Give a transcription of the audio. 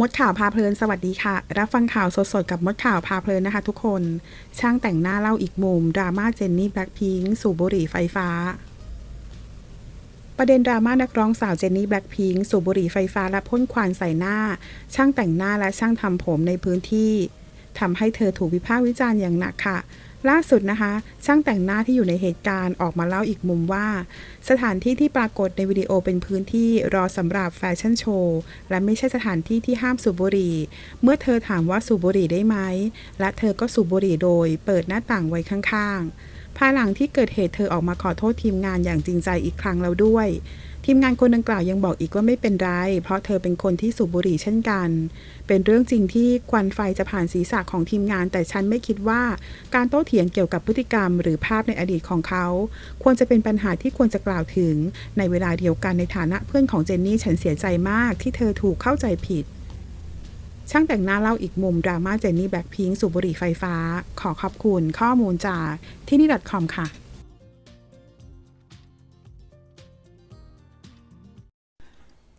มดข่าวพาเพลินสวัสดีค่ะ รับฟังข่าวสดๆ กับมดข่าวพาเพลินนะคะทุกคน ช่างแต่งหน้าเล่าอีกมุม ดราม่าเจนนี่แบล็คพิงค์สูบบุหรี่ไฟฟ้า ประเด็นดราม่านักร้องสาวเจนนี่แบล็คพิงค์สูบบุหรี่ไฟฟ้าและพ่นควันใส่หน้า ช่างแต่งหน้าและช่างทำผมในพื้นที่ทำให้เธอถูกวิพากษ์วิจารณ์อย่างหนักค่ะ ล่าสุดนะคะ ช่างแต่งหน้าที่อยู่ในเหตุการณ์ออกมาเล่าอีกมุมว่า สถานที่ที่ปรากฏในวิดีโอเป็นพื้นที่รอสำหรับแฟชั่นโชว์ และไม่ใช่สถานที่ที่ห้ามสูบบุหรี่ เมื่อเธอถามว่าสูบบุหรี่ได้ไหม และเธอก็สูบบุหรี่โดย เปิดหน้าต่างไว้ข้างๆภายหลังที่เกิดเหตุเธอออกมาขอโทษทีมงานอย่างจริงใจอีกครั้งแล้วด้วย ทีมงานคนดังกล่าวยังบอกอีกว่าไม่เป็นไร เพราะเธอเป็นคนที่สูบบุหรี่เช่นกัน เป็นเรื่องจริงที่ควันไฟจะผ่านศีรษะของทีมงาน แต่ฉันไม่คิดว่า การโต้เถียงเกี่ยวกับพฤติกรรม หรือภาพในอดีตของเขา ควรจะเป็นปัญหาที่ควรจะกล่าวถึง ในเวลาเดียวกันในฐานะเพื่อนของเจนนี่ฉันเสียใจมากที่เธอถูกเข้าใจผิดช่างแต่งหน้าเล่าอีกมุม ดราม่าเจนนี่แบ็คพิงสูบบุหรี่ไฟฟ้า ขอขอบคุณข้อมูลจากที่นี่ .com ค่ะ